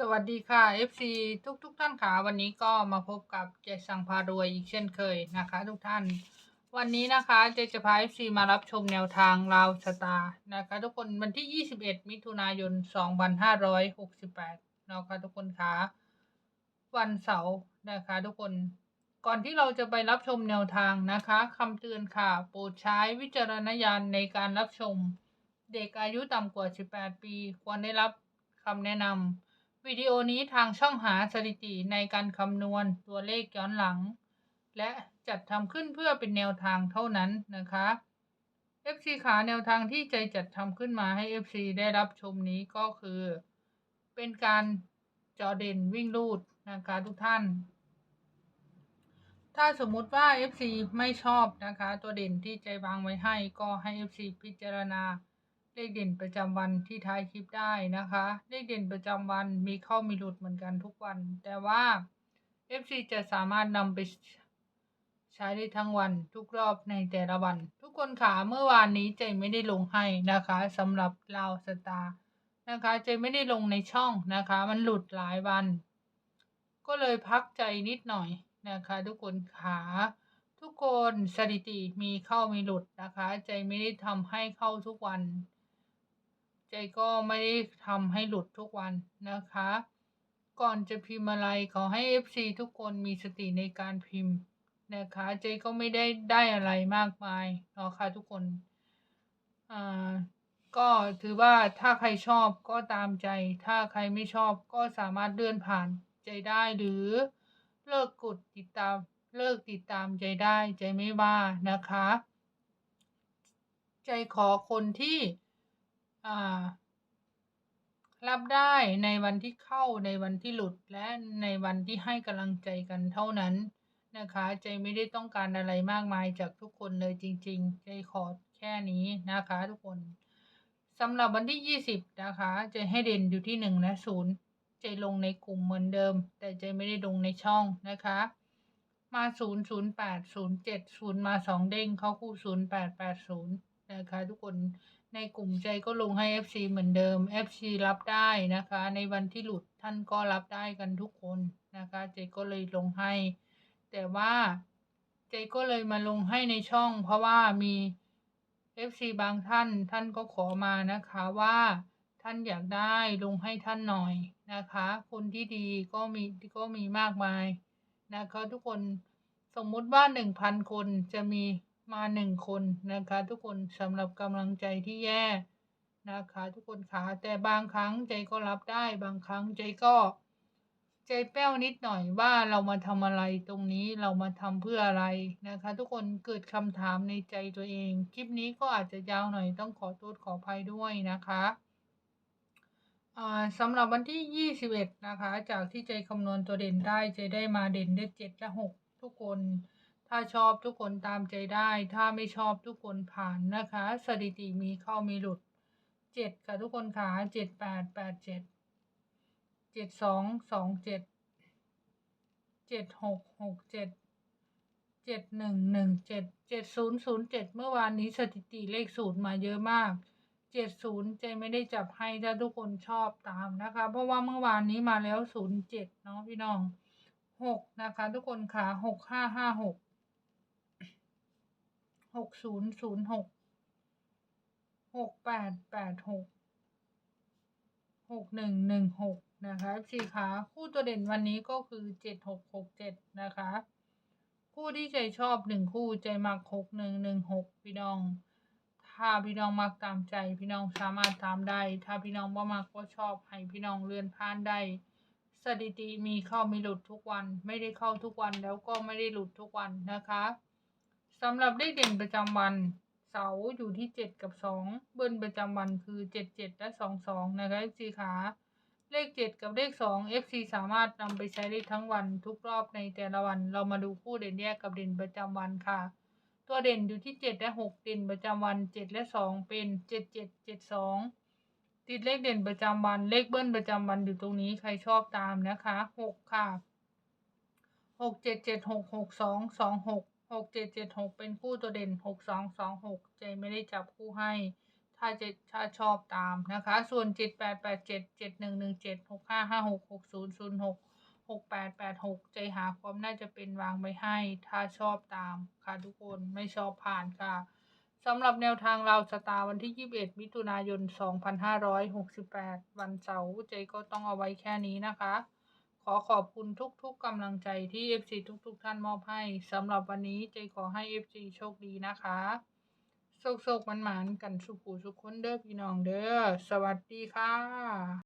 สวัสดีค่ะ FC ทุกทุกๆท่านค่ะวันนี้ก็มาพบกับเจสังพารวยอีกเช่นเคยนะคะ ทุกท่าน วันนี้นะคะเจจะพา FC มารับชมแนวทางราวสตาร์นะคะ ทุกคนวันที่ 21 มิถุนายน 2568นะคะทุกคนค่ะวันเสาร์นะคะ ทุกคนก่อนที่เราจะไปรับชมแนวทางนะคะคำเตือนค่ะ โปรดใช้วิจารณญาณในการรับชม เด็กอายุต่ำกว่า 18 ปี ควรได้รับคำแนะนำ วิดีโอนี้ทางช่องหาสถิติในการคำนวณตัวเลขย้อนหลัง และจัดทำขึ้นเพื่อเป็นแนวทางเท่านั้นนะคะ FC ขาแนวทางที่ใจจัดทำขึ้นมาให้ FC ได้รับชมนี้ก็คือ เป็นการจอเด่นวิ่งลูดนะคะทุกท่าน ถ้าสมมุติว่า FC ไม่ชอบนะคะ ตัวเด่นที่ใจวางไว้ให้ก็ให้ FC พิจารณา เลขเด่นประจำวันที่ท้ายคลิปได้นะคะ เลขเด่นประจำวันมีเข้ามีหลุดเหมือนกันทุกวัน แต่ว่า FC จะสามารถนำไปใช้ได้ทั้งวันทุกรอบในแต่ละวัน ทุกคนค่ะเมื่อวานนี้ใจไม่ได้ลงให้นะคะสำหรับลาวสตาร์นะคะใจไม่ได้ลงในช่องนะคะ มันหลุดหลายวัน ก็เลยพักใจนิดหน่อยนะคะ ทุกคนขาทุกคนสถิติมีเข้ามีหลุดนะคะ ใจไม่ได้ทำให้เข้าทุกวัน ใจก็ไม่ได้ทำให้หลุดทุกวันนะคะ ก่อนจะพิมพ์อะไรขอให้ FC ทุกคนมีสติในการพิมพ์นะคะใจก็ไม่ได้ได้อะไรมากมายเนาะค่ะทุกคนอ่าก็ถือว่าถ้าใครชอบก็ตามใจ ถ้าใครไม่ชอบก็สามารถเลื่อนผ่านใจได้หรือเลิกกดติดตามเลิกติดตามใจได้ใจไม่ว่านะคะ ใจขอคนที่ รับได้ในวันที่เข้าในวันที่หลุดและในวันที่ให้กำลังใจกันเท่านั้นนะคะ ใจไม่ได้ต้องการอะไรมากมายจากทุกคนเลยจริง ๆ ใจขอแค่นี้นะคะ ทุกคนสำหรับวันที่ 20 นะคะใจให้เด่นอยู่ที่ 1 และ0ใจลงในกลุ่มเหมือนเดิม แต่ใจไม่ได้ลงในช่องนะคะ มา 0 0 8 0 7 0 มา 2 เด้งเข้าคู่ 0 8 8 0 นะคะ ทุกคนในกลุ่มใจก็ลงให้ FC เหมือนเดิม FC รับได้นะคะ ในวันที่หลุดท่านก็รับได้กันทุกคนนะคะใจก็เลยลงให้ แต่ว่าใจก็เลยมาลงให้ในช่อง เพราะว่ามี FC บางท่านท่านก็ขอมานะคะว่าท่านอยากได้ลงให้ท่านหน่อยนะคะ คนที่ดีก็มีก็มีมากมายนะคะทุกคนสมมุติว่า 1,000 คนจะมี มาหนึ่งคนนะคะทุกคนสำหรับกำลังใจที่แย่นะคะทุกคนขาแต่บางครั้งใจก็รับได้บางครั้งใจก็ ใจแป้วนิดหน่อยว่าเรามาทำอะไรตรงนี้เรามาทำเพื่ออะไรนะคะ ทุกคนเกิดคำถามในใจตัวเอง คลิปนี้ก็อาจจะยาวหน่อยต้องขอโทษขออภัยด้วยนะคะอ่าสำหรับวันที่ 21 นะคะ จากที่ใจคำนวณตัวเด่นได้ใจได้มาเด่นได้ 7 และ 6 ทุกคน ถ้าชอบทุกคนตามใจได้ ถ้าไม่ชอบทุกคนผ่านนะคะ สถิติมีเข้ามีหลุด7ค่ะทุกคนค่ะ7 8 8 7เจ็ดเจ็ดสองสองเจ็ดเจ็ดหกหกเจ็ดเจ็ดหนึ่งหนึ่งเจ็ดเจ็ดศูนย์ศูนย์เจ็ดเมื่อวานนี้สถิติเลขศูนย์มาเยอะมากเจ็ดศูนย์ใจไม่ได้จับให้ถ้าทุกคนชอบตามนะคะ เพราะว่าเมื่อวานนี้มาแล้วศูนย์เจ็ดเนาะพี่น้องหกนะคะ ทุกคนค่ะหกห้าห้าหก หกศูนย์ศูนย์หกหกแปดแปดหกหกหนึ่งหนึ่งหกนะคะสี่ขาคู่ตัวเด่นวันนี้ก็คือเจ็ดหกหกเจ็ดนะคะ คู่ที่ใจชอบหนึ่งคู่ใจมักหกหนึ่งหนึ่งหกพี่น้อง ถ้าพี่น้องมักตามใจพี่น้องสามารถตามได้ ถ้าพี่น้องบ่มักก็ชอบให้พี่น้องเลื่อนผ่านได้สถิติมีเข้ามีหลุดทุกวัน ไม่ได้เข้าทุกวันแล้วก็ไม่ได้หลุดทุกวันนะคะ สำหรับเลขเด่นประจำวัน เสาร์อยู่ที่เจ็ดกับสองเบิ้ลประจำวันคือเจ็ดเจ็ดและสองสองนะคะ FC ขาเลขเจ็ดกับเลขสอง FC สามารถนำไปใช้ได้ทั้งวันทุกรอบในแต่ละวัน เรามาดูคู่เด่นแยกกับเด่นประจำวันค่ะ ตัวเด่นอยู่ที่เจ็ดและหกเด่นประจำวันเจ็ดและสองเป็นเจ็ดเจ็ดเจ็ดสองติดเลขเด่นประจำวันเลขเบิ้ลประจำวันอยู่ตรงนี้ใครชอบตามนะคะหกค่ะหกเจ็ดเจ็ด หกเจ็ดเจ็ดหกเป็นคู่ตัวเด่นหกสองสองหกใจไม่ได้จับคู่ให้ ถ้าจะถ้าชอบตามนะคะ ส่วน7 8 8 7 7 1 1 7 6 5 5 6 6 0 0 6 6 8 8 6ใจหาความน่าจะเป็นวางไว้ให้ ถ้าชอบตามค่ะทุกคนไม่ชอบผ่านค่ะสำหรับแนวทางเราสตาร์วันที่ 21 มิถุนายน 2568 วันเสาร์ใจก็ต้องเอาไว้แค่นี้นะคะ ขอขอบคุณทุกๆกำลังใจที่ FC ทุกๆ ท่านมอบให้สำหรับวันนี้เจขอให้ FC โชคดีนะคะโชคๆมันๆกันสุขูสุขคนเด้อพี่น้องเด้อสวัสดีค่ะ